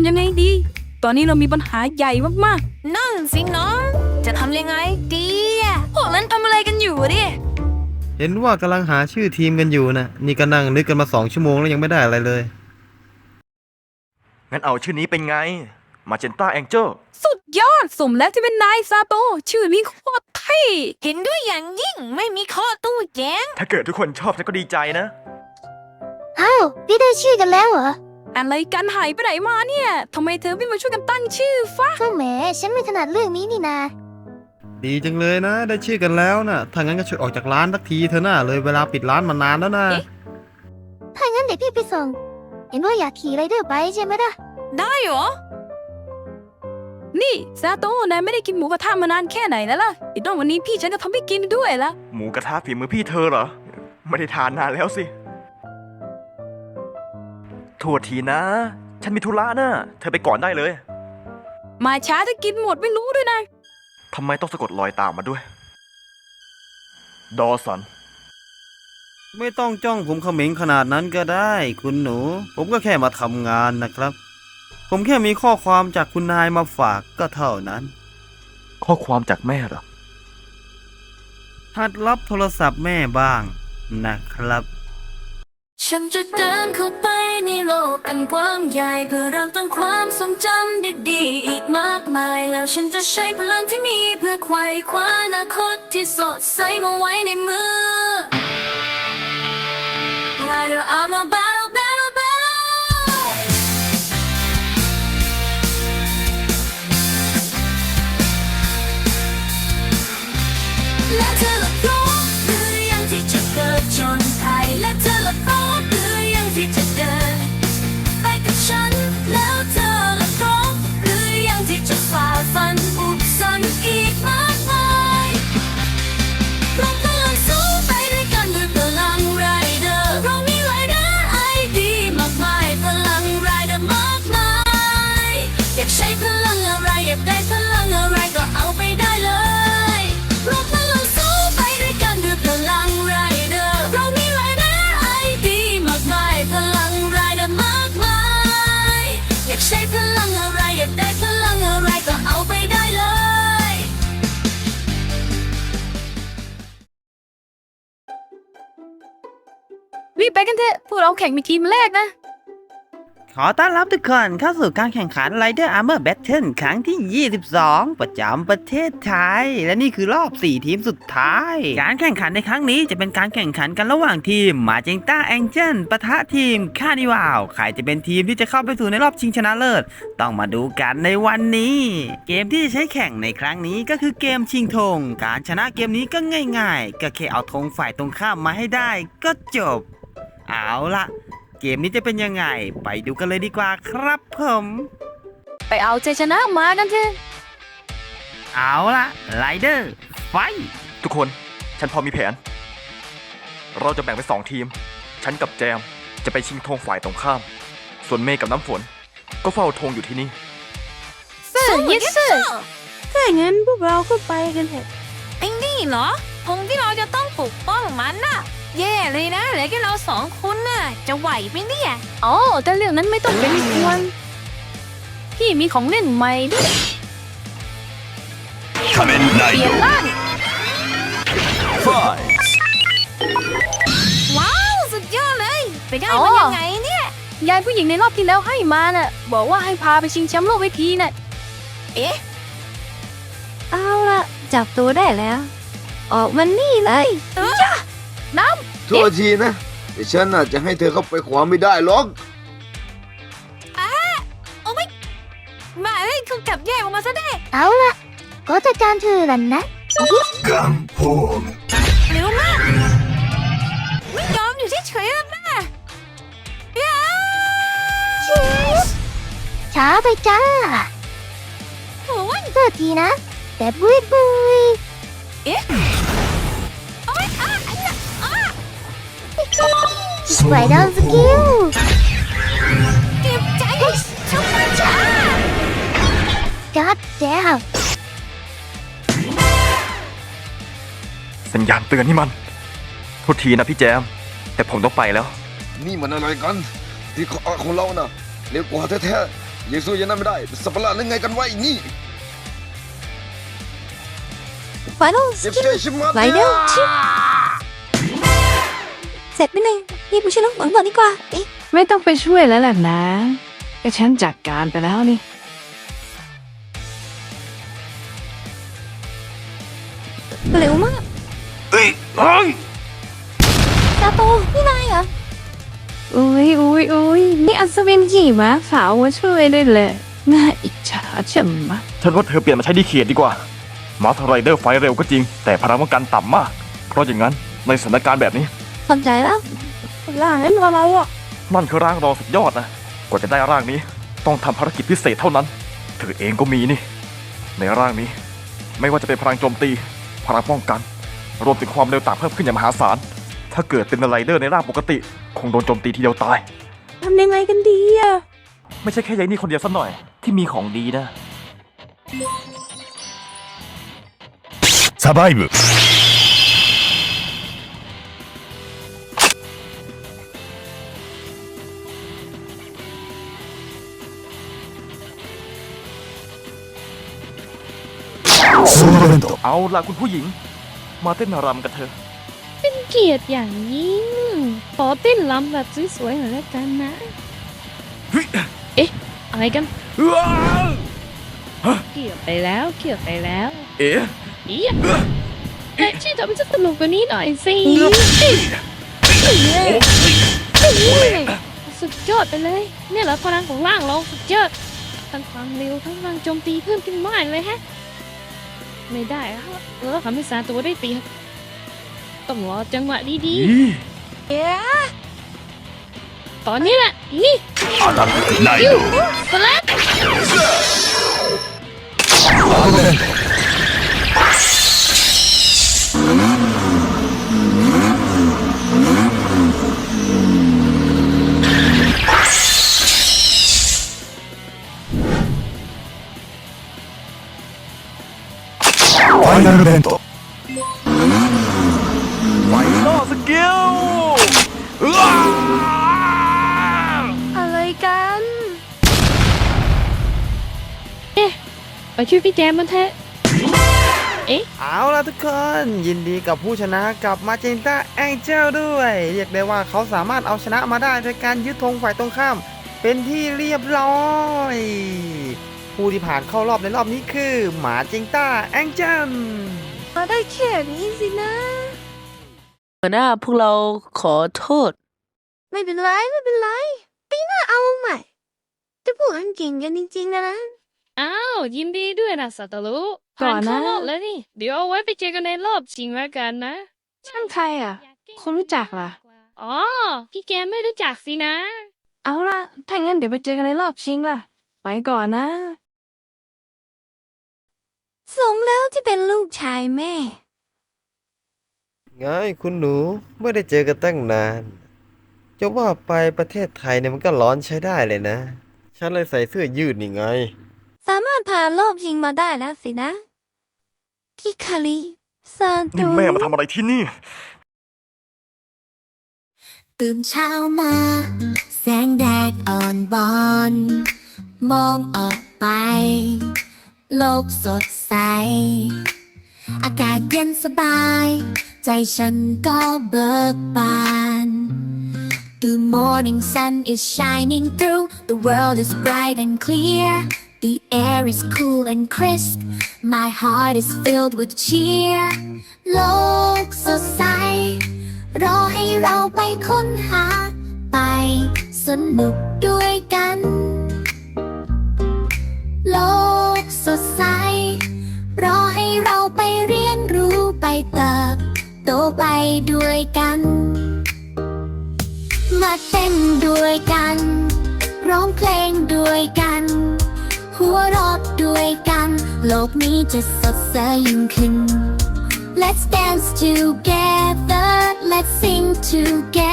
ำยังไงดี ตอนนี้เรามีปัญหาใหญ่มากนั่นสิน้อง จะทำยังไงดีอะพวกนั้นทำอะไรกันอยู่ดิเห็นว่ากำลังหาชื่อทีมกันอยู่นะนี่ก็นั่งนึกกันมาสองชั่วโมงแล้วยังไม่ได้อะไรเลย งั้นเอาชื่อนี้เป็นไง มาเจนต้าแองเจลๆ สุดยอดสมแล้วที่เป็นนายซาโต ชื่อนี้โคตรเท่เห็นด้วยอย่างยิ่งไม่มีข้อตู้แย้ง ถ้าเกิดทุกคนชอบฉันก็ดีใจนะ อ้าว พี่ได้ชื่อกันแล้วเหรอ อะไรกันหายไปไหนมาเนี่ยทำไมเธอไม่มาช่วยกันตั้งชื่อฟ้าก็แหมฉันไม่ถนัดเรื่องนี้นี่นาดีจังเลยนะ ได้ชื่อกันแล้วนะถ้างั้นก็ช่วยออกจากร้านสักทีเถอะนะเลยเวลาปิดร้านมานานแล้วนะถ้างั้นเดี๋ยวพี่ไปส่ง เห็นว่าอยากขี่ไรเดอร์ไปใช่ไหมล่ะ ได้เหรอ นี่ซาโตนายไม่ได้กินหมูกระทะมานานแค่ไหนแล้วล่ะอีกต้องวันนี้พี่ฉันจะทำให้กินด้วยละหมูกระทะฝีมือพี่เธอเหรอ ไม่ได้ทานนานแล้วสิ โทษทีนะ ฉันมีธุระนะเธอไปก่อนได้เลย มาช้าจะกินหมดไม่รู้ด้วยนะ ทำไมต้องสะกดรอยตามมาด้วย ดอสัน ไม่ต้องจ้องผมเขม็งขนาดนั้นก็ได้ คุณหนู ผมก็แค่มาทำงานนะครับ ผมแค่มีข้อความจากคุณนายมาฝากก็เท่านั้น ข้อความจากแม่เหรอ หัดรับโทรศัพท์แม่บ้างนะครับ ฉันจะเดินเข้าไป ในโลกอันกว้างใหญ่เพื่อเริ่มต้นความทรงจำดีๆอีกมากมาย แล้วฉันจะใช้พลังที่มีเพื่อไขว่คว้าอนาคตที่สดใสมาไว้ในมือ Rider I'm a battle battle battle และเธอ พวกเราแข่งมีทีมแรกนะ ขอต้อนรับทุกคนเข้าสู่การแข่งขัน Rider Armor Battle ครั้งที่ 22 ประจำประเทศไทย และนี่คือรอบ 4 ทีมสุดท้าย การแข่งขันในครั้งนี้จะเป็นการแข่งขันกันระหว่างทีม Magenta Angel ปะทะทีม Carnival ใครจะเป็นทีมที่จะเข้าไปสู่ในรอบชิงชนะเลิศ ต้องมาดูกันในวันนี้ เกมที่จะใช้แข่งในครั้งนี้ก็คือเกมชิงธงการชนะเกมนี้ก็ง่าย ๆ ก็แค่เอาธงฝ่ายตรงข้ามมาให้ได้ ก็จบ เอาละเกมนี้จะเป็นยังไง ไปดูกันเลยดีกว่าครับผมไปเอาใจชนะมากันเถอะเอาละไรเดอร์ไฟทุกคน ฉันพอมีแผน เราจะแบ่งเป็นสองทีม ฉันกับแจมจะไปชิงธงฝ่ายตรงข้าม ส่วนเมย์กับน้ำฝน ก็เฝ้าธงอยู่ที่นี่ เซอร์ yes sir ถ้างั้นพวกเราก็ไปกันเถอะไอ้นี่เหรอธงที่เราจะต้องปกป้องมันน่ะ แย่เลยนะเหลือแค่เราสองคนน่ะ จะไหวไหมเนี่ย อ๋อแต่เรื่องนั้นไม่ต้องเป็นห่วงพี่มีของเล่นใหม่ด้วยเปลี่ยนร่างว้าว สุดยอดเลย ไปได้อ๋มันอยังไงเนี่ย ยายผู้หญิงในรอบที่แล้วให้มาน่ะ บอกว่าให้พาไปชิงแชมป์โลกเวทีน่ะ เอ๊ะ เอาละจับตัวได้แล้ว ออกมันนี่เลย โทษทีนะ แต่ฉันน่ะจะให้เธอเข้าไปขวางไม่ได้หรอกมาเอ้ยเขาจับแยกออกมาซะได้เอาละก็จัดการเธอลันนะเร็วมากไม่ยอมอยู่เฉยๆแล้วนะย้าช้าไปจ้าโอ้ย โทษทีนะ แต่บุยบุย เอ๊ะ สไปเดอร์สกิลเก็บใจชุบมาจ้าจัดแจ้วสัญญาณเตือนนี่มันโทษทีนะพี่แจม แต่ผมต้องไปแล้ว นี่มันอะไรกัน ที่เขาของเราน่ะเร็วกว่าแท้ๆยังสู้อยังนั้นไม่ได้เป็นสับประหลาดยังไงกันวะไอ้นี่ไฟนอลสเจ็บกิลใจใช่ไหมไรเดอร์ชิปเสร็จไปเลย รีบไปช่วยน้องฝนก่อนดีกว่าเอ๊ะไม่ต้องไปช่วยแล้วแหละนะก็ฉันจัดการไปแล้วนี่ เร็วมากเอ้ยเอ้ยซาโตนี่นายเหรออุ้ยอุ้ยอุ้ยนี่อัศวินขี่ม้าขาวมาช่วยด้วยเลยน่าอิจฉาจังมะฉันว่าเธอเปลี่ยนมาใช้ดีเขียดดีกว่ามาสไรเดอร์ไฟเร็วก็จริง แต่พลังป้องกันต่ำมาก เพราะอย่างนั้นในสถานการณ์แบบนี้สนใจแล้ว ล่างนั้นเราอ่ะ นั่นคือร่างรองสุดยอดนะ กว่าจะได้ร่างนี้ ต้องทำภารกิจพิเศษเท่านั้น เธอเองก็มีนี่ ในร่างนี้ ไม่ว่าจะเป็นพลังโจมตี พลังป้องกัน รวมถึงความเร็วต่างเพิ่มขึ้นอย่างมหาศาล ถ้าเกิดเป็นไรเดอร์ในร่างปกติ คงโดนโจมตีทีเดียวตาย ทำยังไงกันดีอ่ะ ไม่ใช่แค่ยายนี่คนเดียวสักหน่อย ที่มีของดีนะ サバイブ เล่นต่อ เอาล่ะคุณผู้หญิง มาเต้นรำกันเถอะ เป็นเกียรติอย่างยิ่งขอเต้นรำแบบสวยๆหน่อยแล้กันนะ เฮ้ยเอ๊ะ อะไรกันเกี่ยวไปแล้วเกี่ยวไปแล้วเอ๊ะอี๊ยะเอ๊ะช่วยทำให้ฉันตลกกว่านี้หน่อยสิสุดยอดไปเลย เนี่ยเหรอพลังของร่างเราสุดยอดทั้งความเร็วทั้งพลังโจมตีเพิ่มขึ้นมากเลยแฮะ ไม่ได้ครับแล้ทำให้สาตัวได้ตียบต้องรอจังหวะดีๆเอ๊ะตอนนี้แหละนี่ยูสลับ ไปช่วยพี่แจมมันเถอะเอาล่ะทุกคนยินดีกับผู้ชนะกับมาเจนต้าแองเจลด้วย เรียกได้ว่าเขาสามารถเอาชนะมาได้โดยการยึดธงฝ่ายตรงข้าม เป็นที่เรียบร้อย ผู้ที่ผ่านเข้ารอบในรอบนี้คือหมาเจงต้าแองเจลมาได้แค่นี้สินะ หัวหน้าพวกเราขอโทษ ไม่เป็นไร ไม่เป็นไร ปีหน้าเอาใหม่จะพูดอันเก่งกันจริงๆนะนะ อ้าวยินดีด้วยนะสัตว์รู้ก่อนนะผ่าเข้ารอบแล้วนี่ เดี๋ยวเอาไว้ไปเจอกันในรอบจริงแล้วกันนะ ช่างใครอะคนรู้จักล่ะอ๋อพี่แกไม่รู้จักสินะ เอาล่ะถ้างั้นเดี๋ยวไปเจอกันในรอบชิงล่ะ ไปก่อนนะสมแล้วที่เป็นลูกชายแม่ ไงคุณหนูไม่ได้เจอกันตั้งนาน จะว่าไปประเทศไทยเนี่ยมันก็ร้อนใช้ได้เลยนะ ฉันเลยใส่เสื้อยืดนี่ไง สามารถผ่านรอบชิงมาได้แล้วสินะพี่คาริซาโตนี่แม่มาทำอะไรที่นี่ ตื่นเช้ามา แสงแดดอ่อนบอน มองออกไป โลกสดใส อากาศเย็นสบาย ใจฉันก็เบิกบาน The morning sun is shining through The world is bright and clear The air is cool and crisp My heart is filled with cheer โลกสดใส รอให้เราไปค้นหา ไปสนุกด้วยกัน โลกสดใส รอให้เราไปเรียนรู้ไปเติบโตไปด้วยกัน มาเต้นด้วยกัน ร้องเพลงด้วยกัน วเราะด้วยกัน โลกนี้จะสดใสยิ่งขึ้น Let's dance together. Let's sing together. Let's sing together.